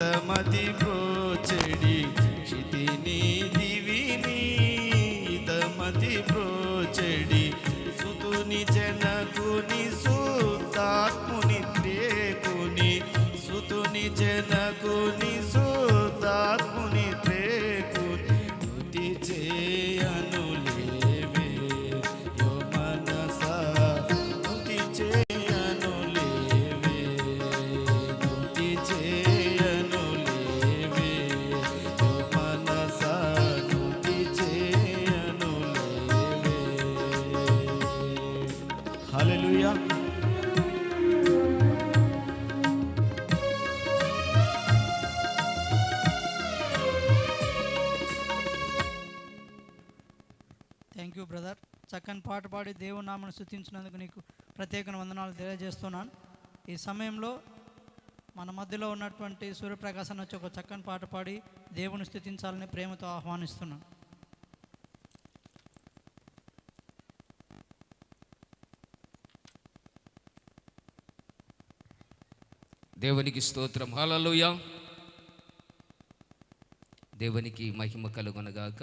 తమతి ప్రోచెడి క్షితిని దివిని మతి ప్రోచెడి సుతుని జనకుని చక్కని పాట పాడి దేవుని నామను స్థుతించినందుకు నీకు ప్రత్యేక వందనాలు తెలియజేస్తున్నాను. ఈ సమయంలో మన మధ్యలో ఉన్నటువంటి సూర్యప్రకాశం వచ్చి ఒక చక్కని పాట పాడి దేవుని స్థుతించాలని ప్రేమతో ఆహ్వానిస్తున్నాను. దేవునికి స్తోత్రం. హాలలోయ దేవునికి మహిమ కలుగునగాక.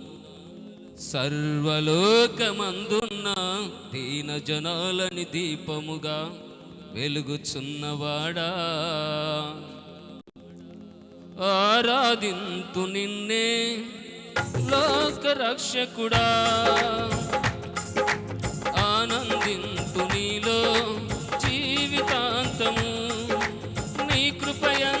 సర్వలోకమందున్న దీన జనాలని దీపముగా వెలుగుచున్నవాడా. ఆరాధింతు నిన్నే లోక రక్షకుడా ఆనందింతు నీలో జీవితాంతము నీ కృపయంత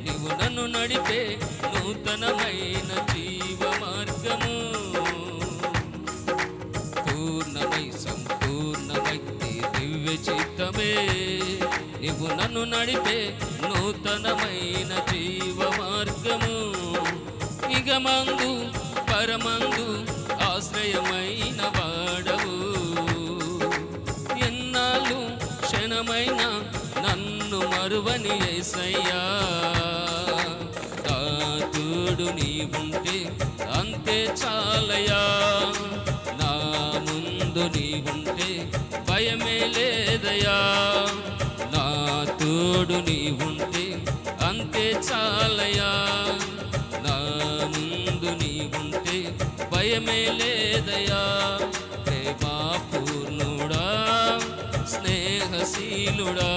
నీవు నన్ను నడిపే నూతనమైన జీవ మార్గము. పూర్ణమై సంపూర్ణమై దివ్య చిత్తమే. నీవు నన్ను నడిపే నూతనమైన జీవ మార్గము. ఇగమందు పరమందు ఆశ్రయమైన వాడవు. ఎన్నాళ్ళు క్షణమైన మరువని ఏసయ్యా. నా నీ ఉంటే అంతే చాలయా నా ముందు నీవుంటే భయమే లేదయా నా తోడు నీవుంటే అంతే చాలయా నా ముందు నీవుంటే భయమే లేదయా ప్రేమా పూర్ణుడా స్నేహశీలుడా.